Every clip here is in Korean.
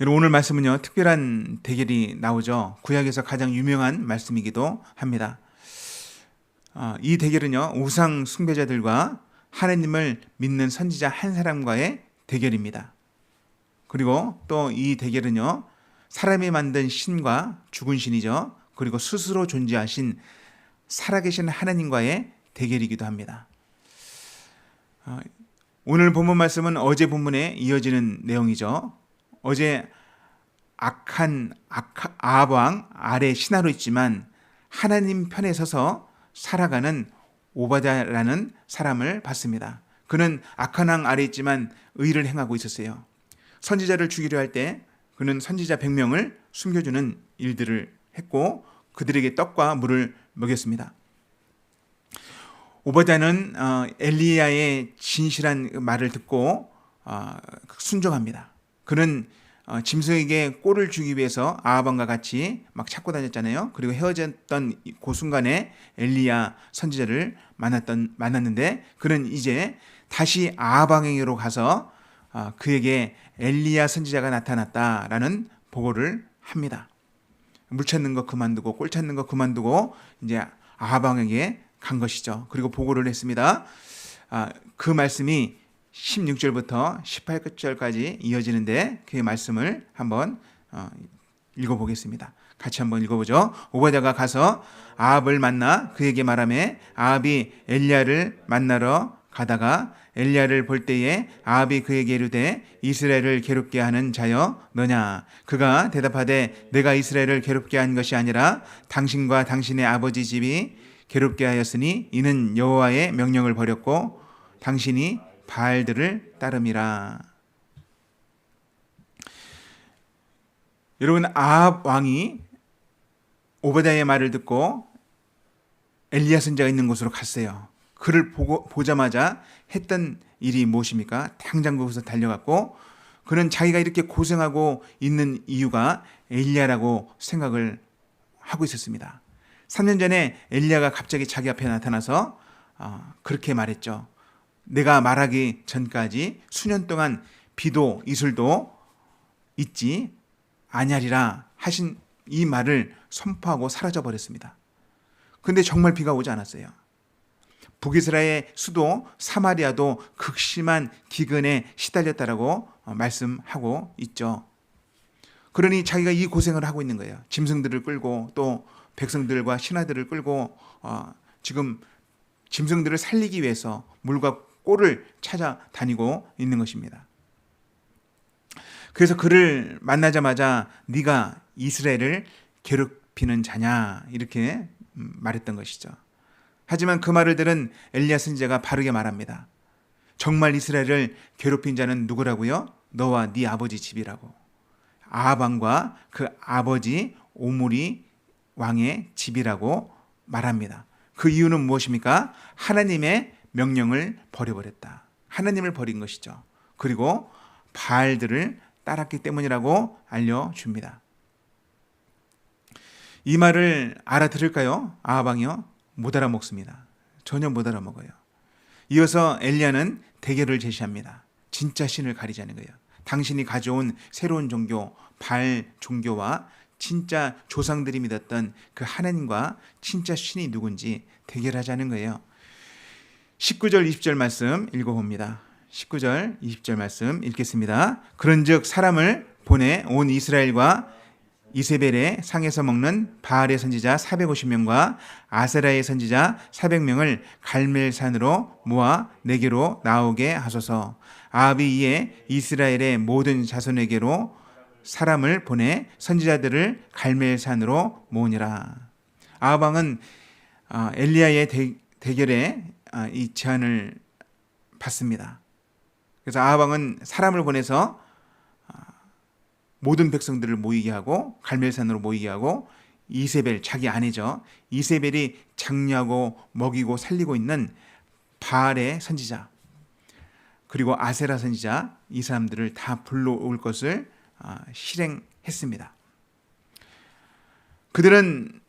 여러분 오늘 말씀은요 특별한 대결이 나오죠. 구약에서 가장 유명한 말씀이기도 합니다. 어, 이 대결은요 우상 숭배자들과 하나님을 믿는 선지자 한 사람과의 대결입니다. 그리고 또 이 대결은요 사람이 만든 신과 죽은 신이죠. 그리고 스스로 존재하신 살아계신 하나님과의 대결이기도 합니다. 어, 오늘 본문 말씀은 어제 본문에 이어지는 내용이죠. 어제 악한 아합왕 아래 신하로 있지만 하나님 편에 서서 살아가는 오바다라는 사람을 봤습니다. 그는 악한 왕 아래 있지만 의를 행하고 있었어요. 선지자를 죽이려 할 때 그는 선지자 100명을 숨겨주는 일들을 했고 그들에게 떡과 물을 먹였습니다. 오바다는 어, 엘리야의 진실한 말을 듣고 어, 순종합니다. 그는 어, 짐승에게 꼴을 주기 위해서 아하방과 같이 막 찾고 다녔잖아요. 그리고 헤어졌던 그 순간에 엘리야 선지자를 만났던 만났는데 그는 이제 다시 아하방에게로 가서 어, 그에게 엘리야 선지자가 나타났다라는 보고를 합니다. 물 찾는 거 그만두고 꼴 찾는 거 그만두고 이제 아하방에게 간 것이죠. 그리고 보고를 했습니다. 아, 그 말씀이 16절부터 18절까지 이어지는데 그 말씀을 한번 어, 읽어보겠습니다. 같이 한번 읽어보죠. 오바다가 가서 아합을 만나 그에게 말하매 아합이 엘리야를 만나러 가다가 엘리야를 볼 때에 아합이 그에게 이르되 이스라엘을 괴롭게 하는 자여 너냐 그가 대답하되 내가 이스라엘을 괴롭게 한 것이 아니라 당신과 당신의 아버지 집이 괴롭게 하였으니 이는 여호와의 명령을 버렸고 당신이 바알들을 따름이라. 여러분 아합 왕이 오바다의 말을 듣고 엘리야 선자가 있는 곳으로 갔어요. 그를 보고 보자마자 했던 일이 무엇입니까? 당장 거기서 달려갔고 그는 자기가 이렇게 고생하고 있는 이유가 엘리야라고 생각을 하고 있었습니다. 3년 전에 엘리야가 갑자기 자기 앞에 나타나서 어, 그렇게 말했죠. 내가 말하기 전까지 수년 동안 비도 이슬도 있지 아니하리라 하신 이 말을 선포하고 사라져 버렸습니다. 근데 정말 비가 오지 않았어요. 북이스라엘 수도 사마리아도 극심한 기근에 시달렸다라고 어, 말씀하고 있죠. 그러니 자기가 이 고생을 하고 있는 거예요. 짐승들을 끌고 또 백성들과 신하들을 끌고 어, 지금 짐승들을 살리기 위해서 물과 꼴을 찾아다니고 있는 것입니다. 그래서 그를 만나자마자 네가 이스라엘을 괴롭히는 자냐 이렇게 음, 말했던 것이죠. 하지만 그 말을 들은 엘리야 선지자가 바르게 말합니다. 정말 이스라엘을 괴롭힌 자는 누구라고요? 너와 네 아버지 집이라고. 아방과 그 아버지 오므리 왕의 집이라고 말합니다. 그 이유는 무엇입니까? 하나님의 명령을 버려버렸다. 하나님을 버린 것이죠. 그리고 바알들을 따랐기 때문이라고 알려줍니다. 이 말을 알아들을까요? 아하방이요? 못 알아먹습니다. 전혀 못 알아먹어요. 이어서 엘리야는 대결을 제시합니다. 진짜 신을 가리자는 거예요. 당신이 가져온 새로운 종교, 발 종교와 진짜 조상들이 믿었던 그 하나님과 진짜 신이 누군지 대결하자는 거예요. 19절 20절 말씀 읽어봅니다. 19절 20절 말씀 읽겠습니다. 그런즉 사람을 보내 온 이스라엘과 이세벨의 상에서 먹는 바알의 선지자 450명과 아세라의 선지자 400명을 갈멜산으로 모아 내게로 나오게 하소서. 아합이 이에 이스라엘의 모든 자손에게로 사람을 보내 선지자들을 갈멜산으로 모으니라. 아합왕은 아, 엘리야의 대결에 아, 이 제안을 받습니다. 그래서 아하방은 사람을 보내서 아, 모든 백성들을 모이게 하고 갈멜산으로 모이게 하고 이세벨 자기 아내죠. 이세벨이 장려하고 먹이고 살리고 있는 바알의 선지자 그리고 아세라 선지자 이 사람들을 다 불러올 것을 아, 실행했습니다. 그들은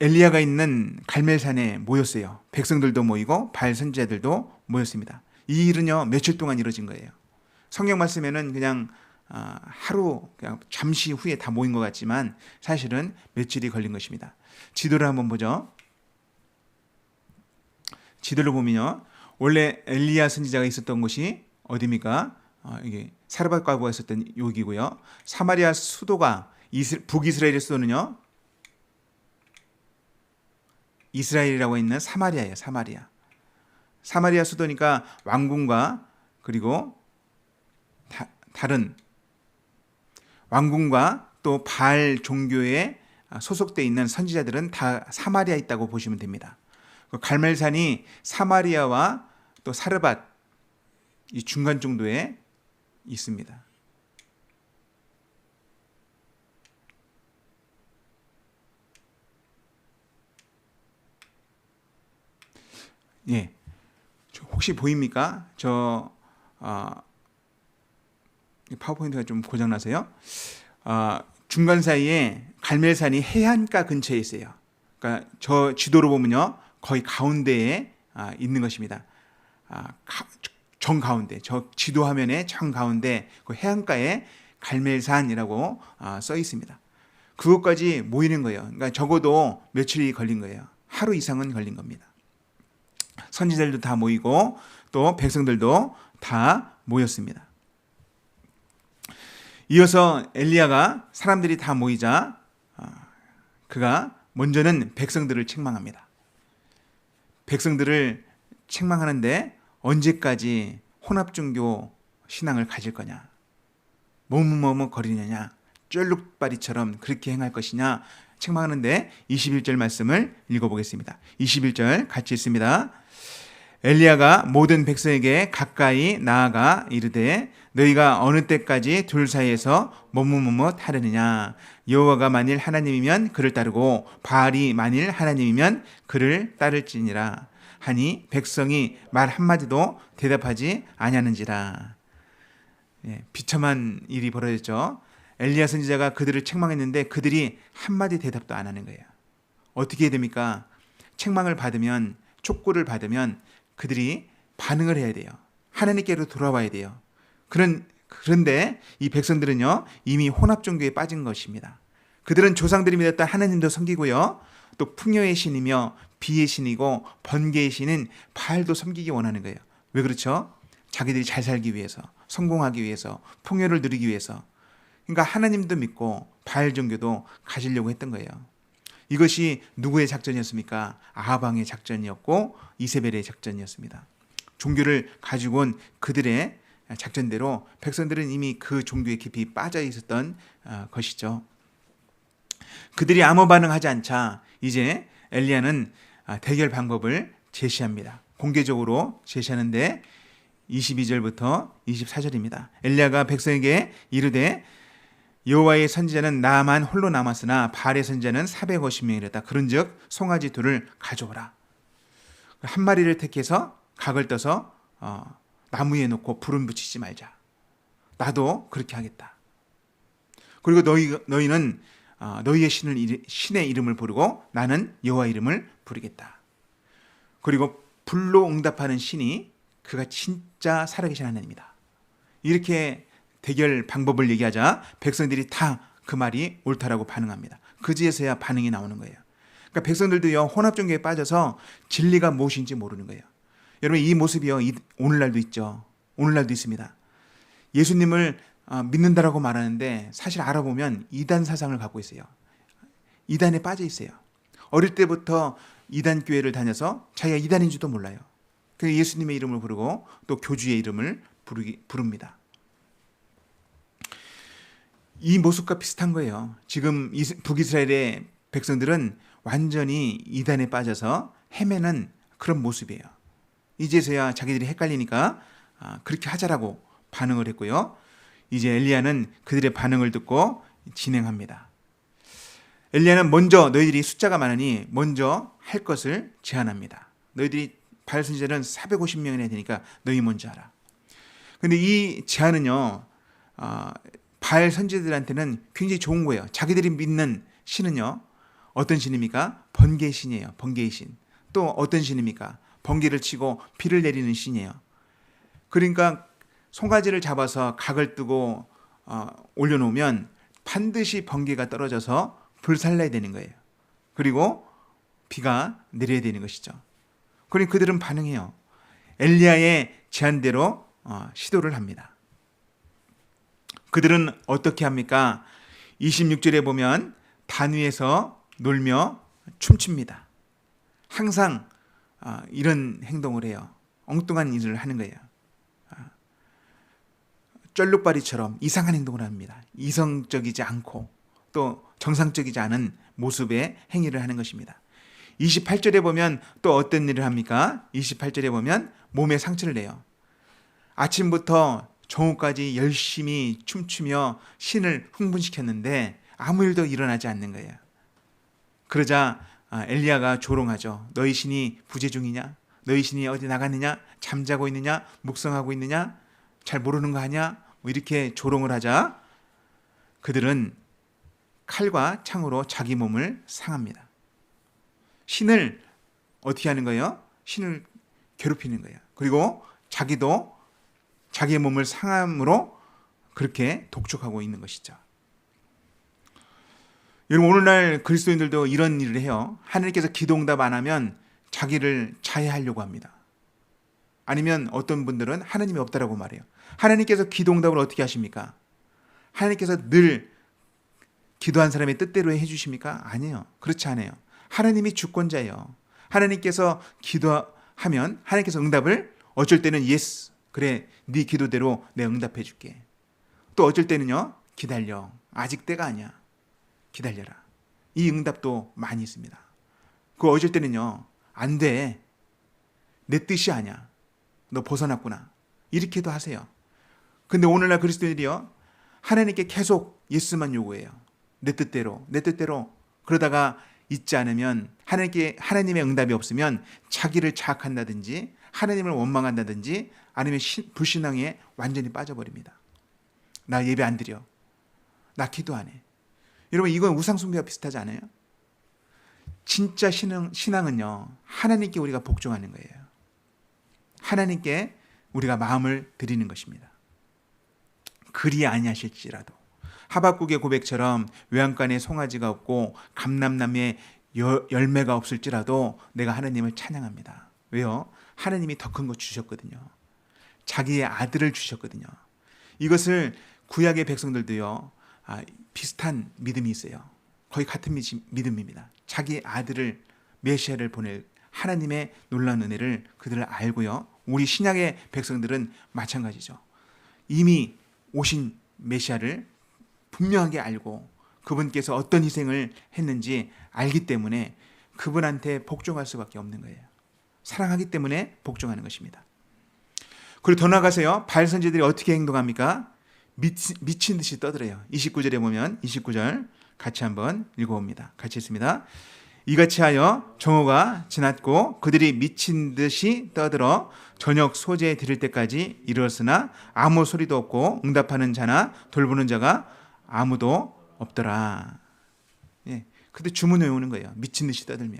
엘리야가 있는 갈멜산에 모였어요. 백성들도 모이고 발 선지자들도 모였습니다. 이 일은요 며칠 동안 이루어진 거예요. 성경 말씀에는 그냥 아, 하루 그냥 잠시 후에 다 모인 것 같지만 사실은 며칠이 걸린 것입니다. 지도를 한번 보죠. 지도를 보면요. 원래 엘리야 선지자가 있었던 곳이 어디입니까? 어, 이게 사르밧 과부가 있었던 여기고요. 사마리아 수도가 이스, 북이스라엘의 수도는요. 이스라엘이라고 있는 사마리아예요. 사마리아. 사마리아 수도니까 왕궁과 그리고 다, 다른 왕궁과 또 바알 종교에 소속돼 있는 선지자들은 다 사마리아 있다고 보시면 됩니다. 그 갈멜산이 사마리아와 또 사르밧 이 중간 정도에 있습니다. 예, 혹시 보입니까? 저 어, 파워포인트가 좀 고장 나서요. 어, 중간 사이에 갈멜산이 해안가 근처에 있어요. 그러니까 저 지도로 보면요, 거의 가운데에 아, 있는 것입니다. 아, 정 가운데, 저 지도 화면의 정 가운데 그 해안가에 갈멜산이라고 아, 써 있습니다. 그것까지 모이는 거예요. 그러니까 적어도 며칠이 걸린 거예요. 하루 이상은 걸린 겁니다. 선지자들도 다 모이고 또 백성들도 다 모였습니다. 이어서 엘리야가 사람들이 다 모이자 아, 그가 먼저는 백성들을 책망합니다. 백성들을 책망하는데 언제까지 혼합 종교 신앙을 가질 거냐? 머뭇머뭇 거리느냐? 쫄룩바리처럼 그렇게 행할 것이냐? 책망하는데 21절 말씀을 읽어보겠습니다. 21절 같이 있습니다. 엘리야가 모든 백성에게 가까이 나아가 이르되 너희가 어느 때까지 둘 사이에서 머뭇머뭇 하려느냐 여호와가 만일 하나님이면 그를 따르고 바알이 만일 하나님이면 그를 따를지니라 하니 백성이 말 한마디도 대답하지 아니하는지라 예, 비참한 일이 벌어졌죠 엘리야 선지자가 그들을 책망했는데 그들이 한마디 대답도 안 하는 거예요 어떻게 해야 됩니까 책망을 받으면 촉구를 받으면 그들이 반응을 해야 돼요. 하나님께로 돌아와야 돼요. 그런 그런데 이 백성들은요 이미 혼합 종교에 빠진 것입니다. 그들은 조상들이 믿었던 하나님도 섬기고요 또 풍요의 신이며 비의 신이고 번개의 신인 바알도 섬기기 원하는 거예요. 왜 그렇죠? 자기들이 잘 살기 위해서, 성공하기 위해서, 풍요를 누리기 위해서. 그러니까 하나님도 믿고 바알 종교도 가지려고 했던 거예요. 이것이 누구의 작전이었습니까? 아하방의 작전이었고 이세벨의 작전이었습니다. 종교를 가지고 온 그들의 작전대로 백성들은 이미 그 종교에 깊이 빠져 있었던 어, 것이죠. 그들이 아무 반응하지 않자 이제 엘리야는 아, 대결 방법을 제시합니다. 공개적으로 제시하는데 22절부터 24절입니다. 엘리야가 백성에게 이르되 여호와의 선지자는 나만 홀로 남았으나 발의 선지자는 450명이랬다. 그런즉 송아지 둘을 가져오라. 한 마리를 택해서 각을 떠서 어, 나무에 놓고 불은 붙이지 말자. 나도 그렇게 하겠다. 그리고 너희 너희는 어, 너희의 신을 신의 이름을 부르고 나는 여호와 이름을 부르겠다. 그리고 불로 응답하는 신이 그가 진짜 살아계신 하나님이다. 이렇게 대결 방법을 얘기하자 백성들이 다 그 말이 옳다라고 반응합니다. 그지에서야 반응이 나오는 거예요. 그러니까 백성들도요 혼합 종교에 빠져서 진리가 무엇인지 모르는 거예요. 여러분 이 모습이요 오늘날도 있죠. 오늘날도 있습니다. 예수님을 어, 믿는다라고 말하는데 사실 알아보면 이단 사상을 갖고 있어요. 이단에 빠져 있어요. 어릴 때부터 이단 교회를 다녀서 자기가 이단인지도 몰라요. 그 예수님의 이름을 부르고 또 교주의 이름을 부르기, 부릅니다. 이 모습과 비슷한 거예요. 지금 북이스라엘의 백성들은 완전히 이단에 빠져서 헤매는 그런 모습이에요. 이제서야 자기들이 헷갈리니까 아, 그렇게 하자라고 반응을 했고요. 이제 엘리야는 그들의 반응을 듣고 진행합니다. 엘리야는 먼저 너희들이 숫자가 많으니 먼저 할 것을 제안합니다. 너희들이 바알 선지자는 450명이나 되니까 너희 먼저 하라. 근데 이 제안은요, 어, 바알 선지들한테는 굉장히 좋은 거예요. 자기들이 믿는 신은요. 어떤 신입니까? 번개의 신이에요. 번개의 신. 또 어떤 신입니까? 번개를 치고 비를 내리는 신이에요. 그러니까 송아지를 잡아서 각을 뜨고 어, 올려놓으면 반드시 번개가 떨어져서 불살라야 되는 거예요. 그리고 비가 내려야 되는 것이죠. 그러니 그들은 반응해요. 엘리야의 제안대로 어, 시도를 합니다. 그들은 어떻게 합니까? 26절에 보면 단 위에서 놀며 춤춥니다. 항상 아, 이런 행동을 해요. 엉뚱한 일을 하는 거예요. 아, 쩔룩바리처럼 이상한 행동을 합니다. 이성적이지 않고 또 정상적이지 않은 모습의 행위를 하는 것입니다. 28절에 보면 또 어떤 일을 합니까? 28절에 보면 몸에 상처를 내요. 아침부터 정오까지 열심히 춤추며 신을 흥분시켰는데 아무 일도 일어나지 않는 거예요. 그러자 아, 엘리야가 조롱하죠. 너희 신이 부재 중이냐? 너희 신이 어디 나갔느냐? 잠자고 있느냐? 묵성하고 있느냐? 잘 모르는 거 아니야? 뭐 이렇게 조롱을 하자 그들은 칼과 창으로 자기 몸을 상합니다. 신을 어떻게 하는 거예요? 신을 괴롭히는 거예요. 그리고 자기도 자기의 몸을 상함으로 그렇게 독촉하고 있는 것이죠. 여러분 오늘날 그리스도인들도 이런 일을 해요. 하나님께서 기도응답 안 하면 자기를 자해하려고 합니다. 아니면 어떤 분들은 하나님이 없다라고 말해요. 하나님께서 기도응답을 어떻게 하십니까? 하나님께서 늘 기도한 사람의 뜻대로 해주십니까? 아니에요. 그렇지 않아요. 하나님이 주권자예요. 하나님께서 기도하면 하나님께서 응답을 어쩔 때는 예스 그래 네 기도대로 내 응답해 줄게. 또 어쩔 때는요 기다려 아직 때가 아니야 기다려라. 이 응답도 많이 있습니다. 그 어쩔 때는요 안 돼. 내 뜻이 아니야. 너 벗어났구나. 이렇게도 하세요. 근데 오늘날 그리스도인들이요 하나님께 계속 예스만 요구해요. 내 뜻대로 내 뜻대로 그러다가 있지 않으면 하나님께 하나님의 응답이 없으면 자기를 자학한다든지 하나님을 원망한다든지 아니면 신, 불신앙에 완전히 빠져버립니다. 나 예배 안 드려. 나 기도 안 해. 여러분 이건 우상숭배와 비슷하지 않아요? 진짜 신앙, 신앙은요 하나님께 우리가 복종하는 거예요. 하나님께 우리가 마음을 드리는 것입니다. 그리 아니하실지라도 하박국의 고백처럼 외양간에 송아지가 없고 감람나무에 열매가 없을지라도 내가 하나님을 찬양합니다. 왜요? 하나님이 더 큰 거 주셨거든요. 자기의 아들을 주셨거든요. 이것을 구약의 백성들도요, 아, 비슷한 믿음이 있어요. 거의 같은 믿음입니다. 자기 아들을 메시아를 보낼 하나님의 놀라운 은혜를 그들을 알고요. 우리 신약의 백성들은 마찬가지죠. 이미 오신 메시아를 분명하게 알고 그분께서 어떤 희생을 했는지 알기 때문에 그분한테 복종할 수밖에 없는 거예요. 사랑하기 때문에 복종하는 것입니다. 그리고 더 나아가세요. 발선지들이 어떻게 행동합니까? 미친 듯이 떠들어요. 29절에 보면 29절 같이 한번 읽어봅니다. 같이 있습니다. 이같이 하여 정오가 지났고 그들이 미친 듯이 떠들어 저녁 소재에 드릴 때까지 이르렀으나 아무 소리도 없고 응답하는 자나 돌보는 자가 아무도 없더라. 예. 근데 주문해 오는 거예요. 미친 듯이 떠들며.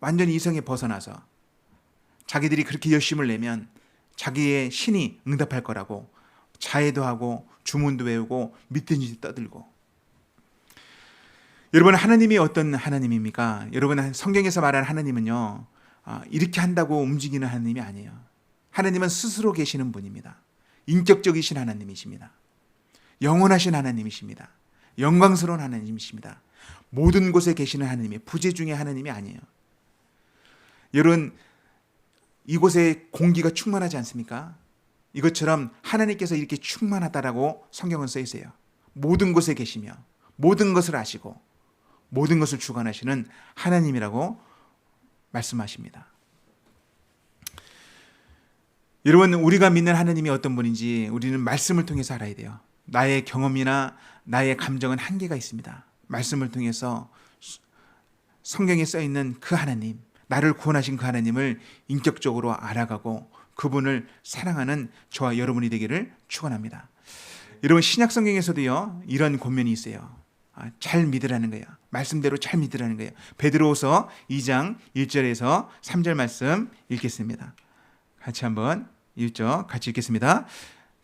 완전히 이성에 벗어나서 자기들이 그렇게 열심을 내면 자기의 신이 응답할 거라고 자해도 하고 주문도 외우고 듯이 떠들고 여러분 하나님이 어떤 하나님입니까? 여러분 성경에서 말하는 하나님은요 아, 이렇게 한다고 움직이는 하나님이 아니에요. 하나님은 스스로 계시는 분입니다. 인격적이신 하나님이십니다. 영원하신 하나님이십니다. 영광스러운 하나님이십니다. 모든 곳에 계시는 하나님이 부재 중의 하나님이 아니에요. 여러분 이곳에 공기가 충만하지 않습니까? 이것처럼 하나님께서 이렇게 충만하다라고 성경은 써 있어요. 모든 곳에 계시며 모든 것을 아시고 모든 것을 주관하시는 하나님이라고 말씀하십니다. 여러분 우리가 믿는 하나님이 어떤 분인지 우리는 말씀을 통해서 알아야 돼요. 나의 경험이나 나의 감정은 한계가 있습니다. 말씀을 통해서 성경에 써 있는 그 하나님, 나를 구원하신 그 하나님을 인격적으로 알아가고 그분을 사랑하는 저와 여러분이 되기를 축원합니다. 여러분 신약 성경에서도요 이런 권면이 있어요. 아, 잘 믿으라는 거예요. 말씀대로 잘 믿으라는 거예요. 베드로후서 2장 1절에서 3절 말씀 읽겠습니다. 같이 한번 1절 같이 읽겠습니다.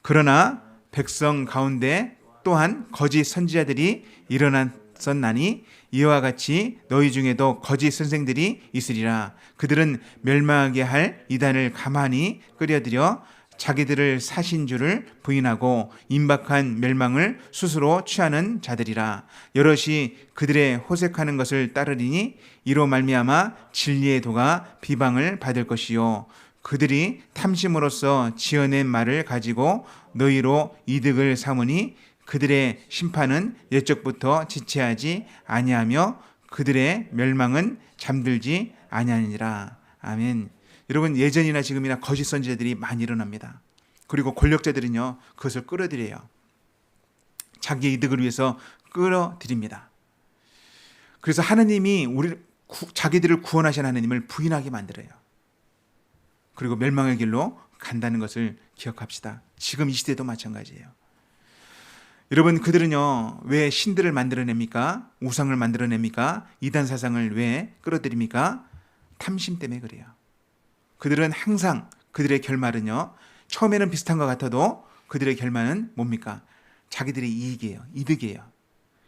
그러나 백성 가운데 또한 거짓 선지자들이 일어났 었나니 이와 같이 너희 중에도 거짓 선생들이 있으리라. 그들은 멸망하게 할 이단을 가만히 끌여들여 자기들을 사신 줄을 부인하고 임박한 멸망을 스스로 취하는 자들이라. 여럿이 그들의 호색하는 것을 따르리니 이로 말미암아 진리의 도가 비방을 받을 것이요. 그들이 탐심으로써 지어낸 말을 가지고 너희로 이득을 삼으니 그들의 심판은 옛적부터 지체하지 아니하며 그들의 멸망은 잠들지 아니하니라. 아멘. 여러분 예전이나 지금이나 거짓 선지자들이 많이 일어납니다. 그리고 권력자들은요 그것을 끌어들여요. 자기 이득을 위해서 끌어들입니다. 그래서 하나님이 우리 자기들을 구원하신 하나님을 부인하게 만들어요. 그리고 멸망의 길로 간다는 것을 기억합시다. 지금 이 시대도 마찬가지예요. 여러분 그들은요 왜 신들을 만들어냅니까? 우상을 만들어냅니까? 이단 사상을 왜 끌어들입니까? 탐심 때문에 그래요. 그들은 항상 그들의 결말은요 처음에는 비슷한 것 같아도 그들의 결말은 뭡니까? 자기들의 이익이에요, 이득이에요.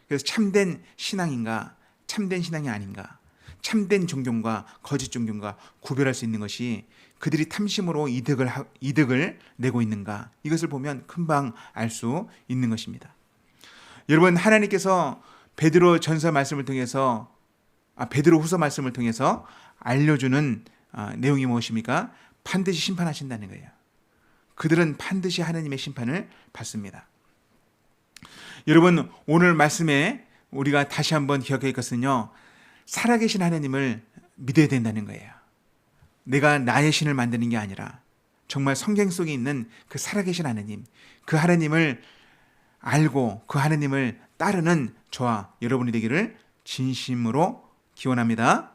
그래서 참된 신앙인가, 참된 신앙이 아닌가, 참된 존경과 거짓 존경과 구별할 수 있는 것이 그들이 탐심으로 이득을 하, 이득을 내고 있는가 이것을 보면 금방 알 수 있는 것입니다. 여러분 하나님께서 베드로 전서 말씀을 통해서 아 베드로 후서 말씀을 통해서 알려주는 아, 내용이 무엇입니까? 반드시 심판하신다는 거예요. 그들은 반드시 하나님의 심판을 받습니다. 여러분 오늘 말씀에 우리가 다시 한번 기억할 것은요. 살아계신 하나님을 믿어야 된다는 거예요. 내가 나의 신을 만드는 게 아니라 정말 성경 속에 있는 그 살아계신 하나님, 그 하나님을 알고 그 하나님을 따르는 저와 여러분이 되기를 진심으로 기원합니다.